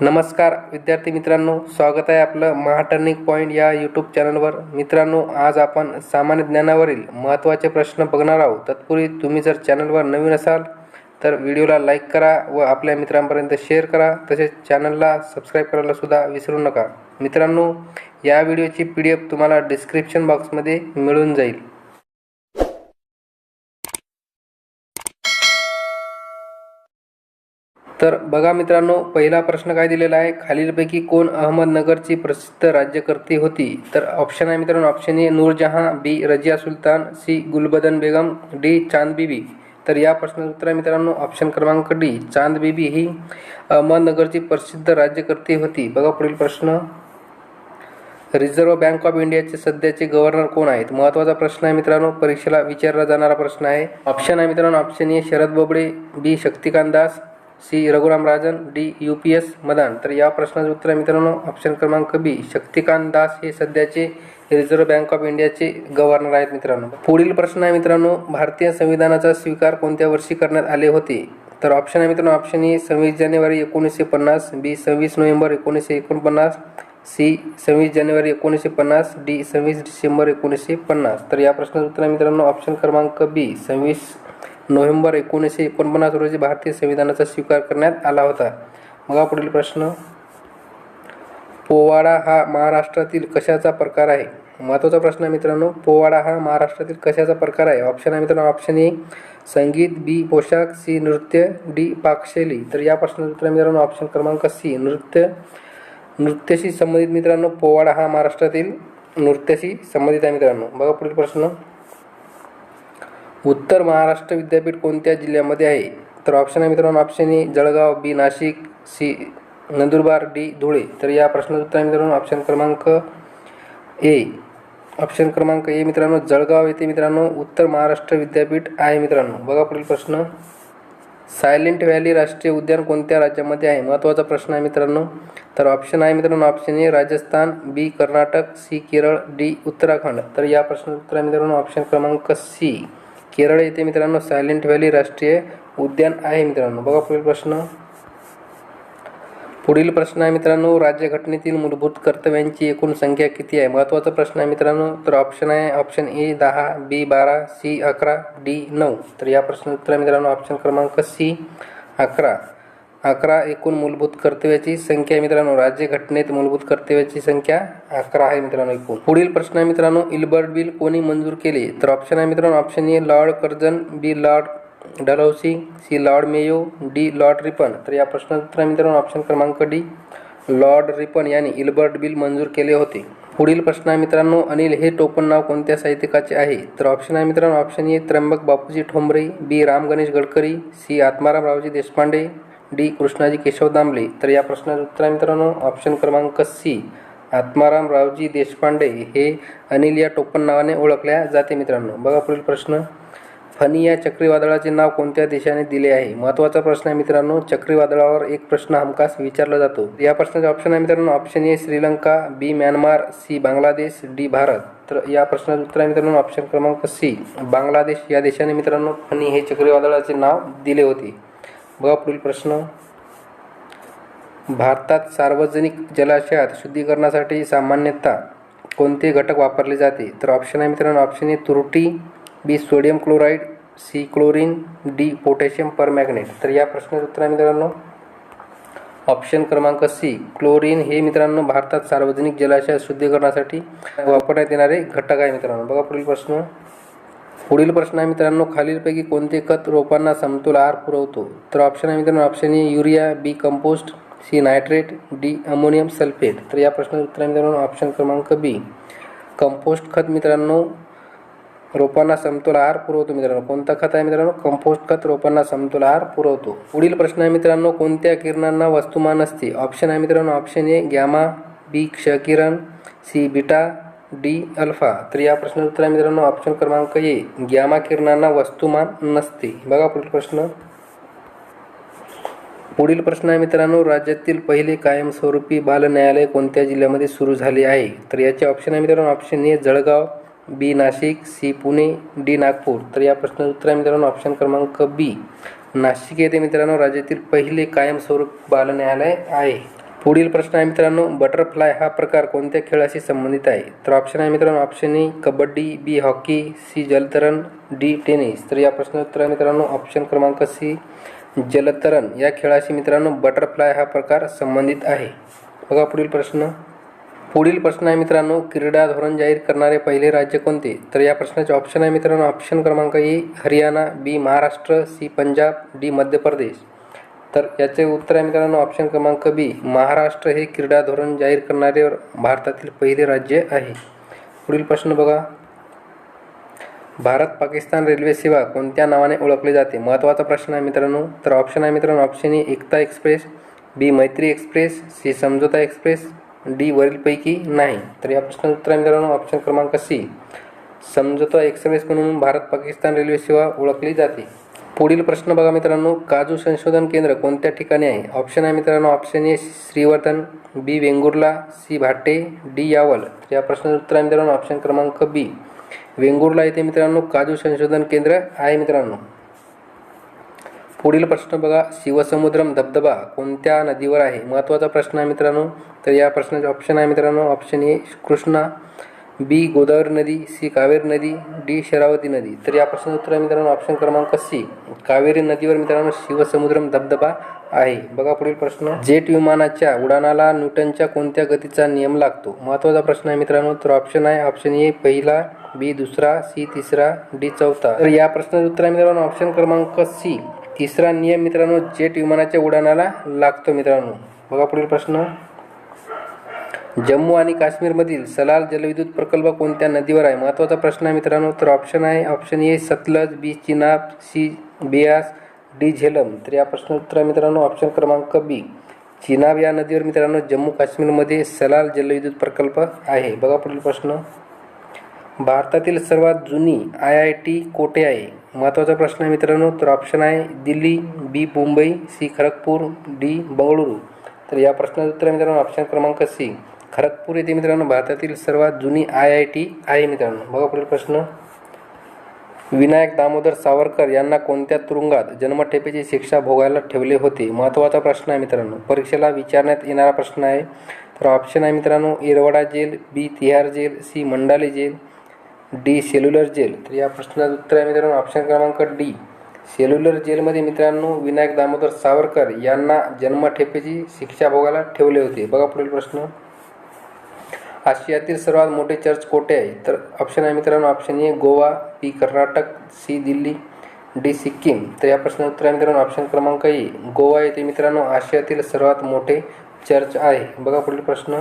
नमस्कार विद्यार्थी मित्रांनो स्वागत आहे आपलं महाटर्निंग पॉईंट या यूट्यूब चॅनलवर. मित्रांनो आज आपण सामान्य ज्ञानावरील महत्त्वाचे प्रश्न बघणार आहोत. तत्पूर्वी तुम्ही जर चॅनलवर नवीन असाल तर व्हिडिओला लाईक करा व आपल्या मित्रांपर्यंत शेअर करा. तसेच चॅनलला सबस्क्राईब करायला सुद्धा विसरू नका. मित्रांनो या व्हिडिओची पी डी एफ तुम्हाला डिस्क्रिप्शन बॉक्समध्ये मिळून जाईल. तर बघा मित्रांनो पहिला प्रश्न काय दिलेला आहे? खालीलपैकी कोण अहमदनगरची प्रसिद्ध राज्यकर्ती होती? तर ऑप्शन आहे मित्रांनो option A Noorjahan B Razia Sultan C Gulbadan Begum D Chand Bibi. तर या प्रश्नाचं उत्तर आहे मित्रांनो ऑप्शन क्रमांक डी चांद बीबी ही अहमदनगरची प्रसिद्ध राज्यकर्ती होती. बघा पुढील प्रश्न. रिझर्व्ह बँक ऑफ इंडियाचे सध्याचे गव्हर्नर कोण आहेत? महत्त्वाचा प्रश्न आहे मित्रांनो परीक्षेला विचारला जाणारा प्रश्न आहे. ऑप्शन आहे मित्रांनो option A Sharad Bobde B Shaktikanta Das C Raghuram Rajan D U P S Madan. तर या प्रश्नाचं उत्तर आहे मित्रांनो ऑप्शन क्रमांक बी शक्तिकांत दास हे सध्याचे रिझर्व्ह बँक ऑफ इंडियाचे गव्हर्नर आहेत मित्रांनो. पुढील प्रश्न आहे मित्रांनो भारतीय संविधानाचा स्वीकार कोणत्या वर्षी करण्यात आले होते? तर ऑप्शन आहे मित्रांनो ऑप्शन ए सव्वीस जानेवारी एकोणीसशे पन्नास बी सव्वीस नोव्हेंबर एकोणीसशे एकोणपन्नास सी सव्वीस जानेवारी एकोणीसशे पन्नास डी सव्वीस डिसेंबर एकोणीसशे पन्नास. तर या प्रश्नाचं उत्तर आहे मित्रांनो ऑप्शन क्रमांक बी सव्वीस नोव्हेंबर एकोणीसशे एकोणपन्नास रोजी भारतीय संविधानाचा स्वीकार करण्यात आला होता. मग पुढील प्रश्न. पोवाडा हा महाराष्ट्रातील कशाचा प्रकार आहे? महत्त्वाचा प्रश्न आहे मित्रांनो. पोवाडा हा महाराष्ट्रातील कशाचा प्रकार आहे? ऑप्शन आहे मित्रांनो. ऑप्शन ए संगीत बी पोशाख सी नृत्य डी पाकशैली. तर या प्रश्नाचं उत्तर मित्रांनो ऑप्शन क्रमांक सी नृत्य. नृत्याशी संबंधित मित्रांनो पोवाडा हा महाराष्ट्रातील नृत्याशी संबंधित आहे मित्रांनो. बघा पुढील प्रश्न. उत्तर महाराष्ट्र विद्यापीठ कोणत्या जिल्ह्यामध्ये आहे? तर ऑप्शन आहे मित्रांनो option A Jalgaon B Nashik C Nandurbar D Dhule. तर या प्रश्नाचं उत्तर आहे मित्रांनो ऑप्शन क्रमांक ए. ऑप्शन क्रमांक ए मित्रांनो जळगाव येथे मित्रांनो उत्तर महाराष्ट्र विद्यापीठ आहे मित्रांनो. बघा पुढील प्रश्न. सायलेंट व्हॅली राष्ट्रीय उद्यान कोणत्या राज्यामध्ये आहे? महत्त्वाचा प्रश्न आहे मित्रांनो. तर ऑप्शन आहे मित्रांनो option A Rajasthan B Karnataka C Kerala D Uttarakhand. तर या प्रश्नाचं उत्तर आहे मित्रांनो ऑप्शन क्रमांक सी. केरळ येथे मित्रांनो सायलेंट व्हॅली राष्ट्रीय उद्यान आहे मित्रांनो. बघा पुढील प्रश्न. पुढील प्रश्न आहे मित्रांनो राज्यघटनेतील मूलभूत कर्तव्यांची एकूण संख्या किती आहे? महत्त्वाचा प्रश्न आहे मित्रांनो तर ऑप्शन आहे ऑप्शन ए दहा बी बारा सी अकरा डी नऊ. तर या प्रश्नाचं उत्तर मित्रांनो ऑप्शन क्रमांक सी अकरा. अकरा एकूण मूलभूत कर्तव्याची संख्या आहे मित्रांनो. राज्यघटनेत मूलभूत कर्तव्याची संख्या अकरा आहे मित्रांनो एकूण. पुढील प्रश्न आहे मित्रांनो इल्बर्ट बिल कोणी मंजूर केले? तर ऑप्शन आहे मित्रांनो option A Lord Curzon B Lord Dalhousie C Lord Mayo D Lord Ripon. तर या प्रश्नाचं उत्तर आहे मित्रांनो ऑप्शन क्रमांक डी लॉर्ड रिपन यांनी इल्बर्ट बिल मंजूर केले होते. पुढील प्रश्न आहे मित्रांनो अनिल हे टोपण नाव कोणत्या साहित्यिकाचे आहे? तर ऑप्शन आहे मित्रांनो option A Trimbak Bapuji Thombare B Ram Ganesh Gadkari C Atmaram Raoji Deshpande D Krishnaji Keshav Damle. तर या प्रश्नाचं उत्तर आहे मित्रांनो ऑप्शन क्रमांक सी आत्माराम रावजी देशपांडे हे अनिल या टोपण नावाने ओळखल्या जाते मित्रांनो. बघा पुढील प्रश्न. फनी या चक्रीवादळाचे नाव कोणत्या देशाने दिले आहे? महत्त्वाचा प्रश्न आहे मित्रांनो चक्रीवादळावर एक प्रश्न हमखास विचारला जातो. या प्रश्नाचे ऑप्शन आहे मित्रांनो option A Sri Lanka B Myanmar C Bangladesh D Bharat. तर या प्रश्नाचं उत्तर आहे मित्रांनो ऑप्शन क्रमांक सी बांगलादेश या देशाने मित्रांनो फनी हे चक्रीवादळाचे नाव दिले होते. बघा पुढील प्रश्न. भारतात सार्वजनिक जलाशयात शुद्धीकरणासाठी सामान्यतः कोणते घटक वापरले जाते? तर ऑप्शन आहे मित्रांनो option A तुरटी B sodium chloride C chlorine D potassium permanganate. तर या प्रश्नाचं उत्तर आहे मित्रांनो. ऑप्शन क्रमांक सी क्लोरीन हे मित्रांनो भारतात सार्वजनिक जलाशय शुद्धीकरणासाठी वापरण्यात येणारे घटक आहे मित्रांनो. बघा पुढील प्रश्न. पुढील प्रश्न आहे मित्रांनो खालीलपैकी कोणते खत रोपांना समतोल आहार पुरवतो? तर ऑप्शन आहे मित्रांनो option A urea B compost C nitrate D ammonium sulphate तर या प्रश्नाचं उत्तर आहे मित्रांनो ऑप्शन क्रमांक बी कंपोस्ट खत मित्रांनो रोपांना समतोल आहार पुरवतो मित्रांनो. कोणता खत आहे मित्रांनो? कंपोस्ट खत रोपांना समतोल आहार पुरवतो. पुढील प्रश्न आहे मित्रांनो कोणत्या किरणांना वस्तुमान असते? ऑप्शन आहे मित्रांनो ऑप्शन ए गॅमा बी क्ष किरण सी बिटा डी अल्फा. तर या प्रश्नाचं उत्तर आहे मित्रांनो ऑप्शन क्रमांक ए ग्यामा किरणांना वस्तुमान नसते. बघा पुढील प्रश्न. पुढील प्रश्न आहे मित्रांनो राज्यातील पहिले कायमस्वरूपी बाल न्यायालय कोणत्या जिल्ह्यामध्ये सुरू झाले आहे? तर याचे ऑप्शन आहे मित्रांनो option A Jalgaon B Nashik C Pune D Nagpur. तर या प्रश्नाचं उत्तर आहे मित्रांनो ऑप्शन क्रमांक बी. नाशिक येथे मित्रांनो राज्यातील पहिले कायमस्वरूप बाल न्यायालय आहे. पुढील प्रश्न आहे मित्रांनो बटरफ्लाय हा प्रकार कोणत्या खेळाशी संबंधित आहे? तर ऑप्शन आहे मित्रांनो option A kabaddi B hockey C जलतरण डी टेनिस तर या प्रश्नाचं उत्तर आहे मित्रांनो ऑप्शन क्रमांक सी जलतरण. या खेळाशी मित्रांनो बटरफ्लाय हा प्रकार संबंधित आहे. बघा पुढील प्रश्न. पुढील प्रश्न आहे मित्रांनो क्रीडा धोरण जाहीर करणारे पहिले राज्य कोणते? तर या प्रश्नाचे ऑप्शन आहे मित्रांनो ऑप्शन क्रमांक A Haryana B Maharashtra C Punjab D Madhya Pradesh. तर याचे उत्तर आहे मित्रांनो ऑप्शन क्रमांक बी महाराष्ट्र हे क्रीडा धोरण जाहीर करणारे भारतातील पहिले राज्य आहे. पुढील प्रश्न बघा. भारत पाकिस्तान रेल्वे सेवा कोणत्या नावाने ओळखली जाते? महत्त्वाचा प्रश्न आहे मित्रांनो. तर ऑप्शन आहे मित्रांनो ऑप्शन ए Ekta express. B Maitri express. C Samjhauta express. D वरीलपैकी नाही. तर या प्रश्नाचं उत्तर आहे मित्रांनो ऑप्शन क्रमांक सी समझोता एक्सप्रेस म्हणून भारत पाकिस्तान रेल्वे सेवा ओळखली जाते. पुढील प्रश्न बघा मित्रांनो. काजू संशोधन केंद्र कोणत्या ठिकाणी आहे? ऑप्शन आहे मित्रांनो. Option A Shrivardhan B Vengurla C Bhate D Yaval. या प्रश्नाचं उत्तर आहे मित्रांनो. ऑप्शन क्रमांक बी. वेंगुर्ला येथे मित्रांनो काजू संशोधन केंद्र आहे मित्रांनो. पुढील प्रश्न बघा. शिवसमुद्रम धबधबा कोणत्या नदीवर आहे? महत्त्वाचा प्रश्न आहे मित्रांनो. तर या प्रश्नाचे ऑप्शन आहे मित्रांनो. Option A Krishna. B Godavari नदी सी कावेरी नदी डी शरावती नदी. तर या प्रश्नाचं उत्तर आहे मित्रांनो ऑप्शन क्रमांक सी. कावेरी नदीवर मित्रांनो शिवसमुद्रम धबधबा आहे. बघा पुढील प्रश्न. जेट विमानाच्या उडाणाला न्यूटनच्या कोणत्या गतीचा नियम लागतो? महत्त्वाचा प्रश्न आहे मित्रांनो तर ऑप्शन आहे ऑप्शन ए पहिला बी दुसरा सी तिसरा डी चौथा. तर या प्रश्नाचं उत्तर आहे मित्रांनो ऑप्शन क्रमांक सी. तिसरा नियम मित्रांनो जेट विमानाच्या उडाणाला लागतो मित्रांनो. बघा पुढील प्रश्न. जम्मू आणि काश्मीरमधील सलाल जलविद्युत प्रकल्प कोणत्या नदीवर आहे? महत्त्वाचा प्रश्न आहे मित्रांनो तर ऑप्शन आहे. Option A Sutlej B Chenab C Beas D Jhelum. तर या प्रश्न उत्तर मित्रांनो ऑप्शन क्रमांक बी चिनाब या नदीवर मित्रांनो जम्मू काश्मीरमध्ये सलाल जलविद्युत प्रकल्प आहे. बघा पुढील प्रश्न. भारतातील सर्वात जुनी आय आय टी कोठे आहे? महत्त्वाचा प्रश्न आहे मित्रांनो तर ऑप्शन आहे Delhi B Mumbai C Kharagpur D Bengaluru. तर या प्रश्नाचं उत्तर मित्रांनो ऑप्शन क्रमांक सी खरगपूर येथे मित्रांनो भारतातील सर्वात जुनी आय आय टी आहे मित्रांनो. बघा पुढील प्रश्न. विनायक दामोदर सावरकर यांना कोणत्या तुरुंगात जन्मठेपेची शिक्षा भोगायला ठेवले होते? महत्त्वाचा प्रश्न आहे मित्रांनो. परीक्षेला विचारण्यात येणारा प्रश्न आहे. तर ऑप्शन आहे मित्रांनो Yerawada jail B Tihar jail C Mandalay jail D cellular jail. तर या प्रश्नाचं उत्तर आहे मित्रांनो ऑप्शन क्रमांक डी सेल्युलर जेलमध्ये मित्रांनो विनायक दामोदर सावरकर यांना जन्मठेपेची शिक्षा भोगायला ठेवले होते. बघा पुढील प्रश्न. आशियातील सर्वात मोठे चर्च कोठे आहे? तर ऑप्शन आहे मित्रांनो option A Goa B Karnataka C Delhi D Sikkim. तर या प्रश्नाचं उत्तर आहे मित्रांनो ऑप्शन क्रमांक ए गोवा येथे मित्रांनो आशियातील सर्वात मोठे चर्च आहे. बघा पुढील प्रश्न.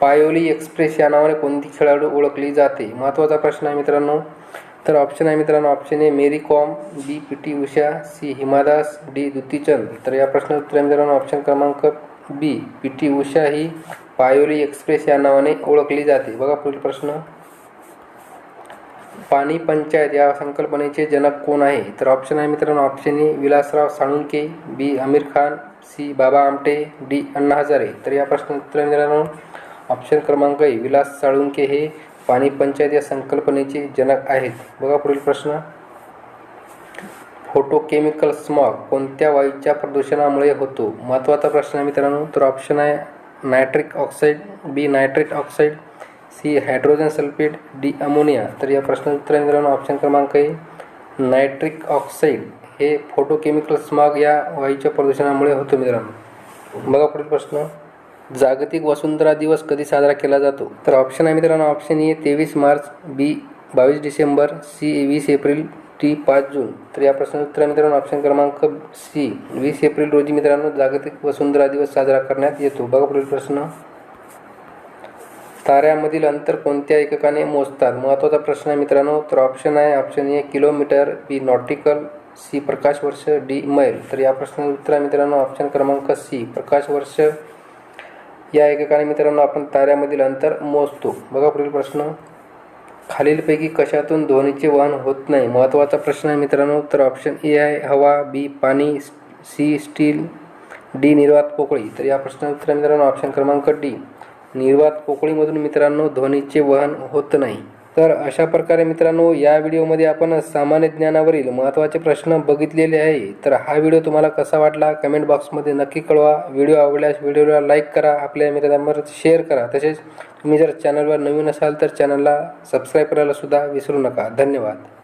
पायोली एक्सप्रेस या नावाने कोणती खेळाडू ओळखली जाते? महत्त्वाचा प्रश्न आहे मित्रांनो. तर ऑप्शन आहे मित्रांनो option A Mary Kom B P T Usha C Hima Das D Dutee Chand. तर या प्रश्नाचं उत्तर आहे मित्रांनो ऑप्शन क्रमांक बी पी टी उषा ही पायोली एक्सप्रेस या नावाने ओळखली जाते. बघा पुढील प्रश्न. पाणी पंचायत या संकल्पनेचे जनक कोण आहे? तर ऑप्शन आहे मित्रांनो option A Vilasrao Salunkhe B Aamir Khan C Baba Amte D Anna Hazare. तर या प्रश्नाचं उत्तर मित्रांनो. ऑप्शन क्रमांक ए विलास साळुंके हे पाणी पंचायत या संकल्पनेचे जनक आहेत. बघा पुढील प्रश्न. फोटोकेमिकल स्मॉग कोणत्या वायूच्या प्रदूषणामुळे होतो? महत्त्वाचा प्रश्न आहे मित्रांनो. तर ऑप्शन आहे nitric oxide B nitrate oxide C hydrogen sulphate D ammonia तर या प्रश्नाचं उत्तर मित्रांनो ऑप्शन क्रमांक आहे नायट्रिक ऑक्साईड हे फोटोकेमिकल स्मॉग या वायूच्या प्रदूषणामुळे होतो मित्रांनो. बघा पुढील प्रश्न. जागतिक वसुंधरा दिवस कधी साजरा केला जातो? तर ऑप्शन आहे मित्रांनो ऑप्शन ए तेवीस मार्च बी बावीस डिसेंबर सी वीस एप्रिल टी पाच जून. तर या प्रश्नाचं उत्तर मित्रांनो ऑप्शन क्रमांक सी वीस एप्रिल रोजी मित्रांनो जागतिक वसुंधरा दिवस साजरा करण्यात येतो. बघा पुढील प्रश्न. ताऱ्यामधील अंतर कोणत्या एककाने मोजतात? महत्त्वाचा प्रश्न आहे मित्रांनो तर ऑप्शन आहे option A kilometre B nautical C प्रकाश वर्ष डी मैल तर या प्रश्नाचं उत्तर आहे मित्रांनो ऑप्शन क्रमांक सी प्रकाश वर्ष. या एककाने मित्रांनो आपण ताऱ्यामधील अंतर मोजतो. बघा पुढील प्रश्न. खालीलपैकी कशातून ध्वनीचे वहन होत नाही? महत्त्वाचा प्रश्न आहे मित्रांनो. तर ऑप्शन ए आहे. हवा बी पाणी सी स्टील डी निर्वात पोकळी. तर या प्रश्नाचं उत्तर मित्रांनो. ऑप्शन क्रमांक डी निर्वात पोकळीमधून मित्रांनो ध्वनीचे वहन होत नाही. तर अशा प्रकारे मित्रांनो या व्हिडिओमध्ये आपण सामान्य ज्ञानावरील महत्त्वाचे प्रश्न बघितलेले आहे. तर हा व्हिडिओ तुम्हाला कसा वाटला कमेंट बॉक्समध्ये नक्की कळवा. व्हिडिओ आवडल्यास व्हिडिओला लाईक करा आपल्या मित्रांवर शेअर करा. तसेच तुम्ही जर चॅनलवर नवीन असाल तर चॅनलला सबस्क्राईब करायला सुद्धा विसरू नका. धन्यवाद.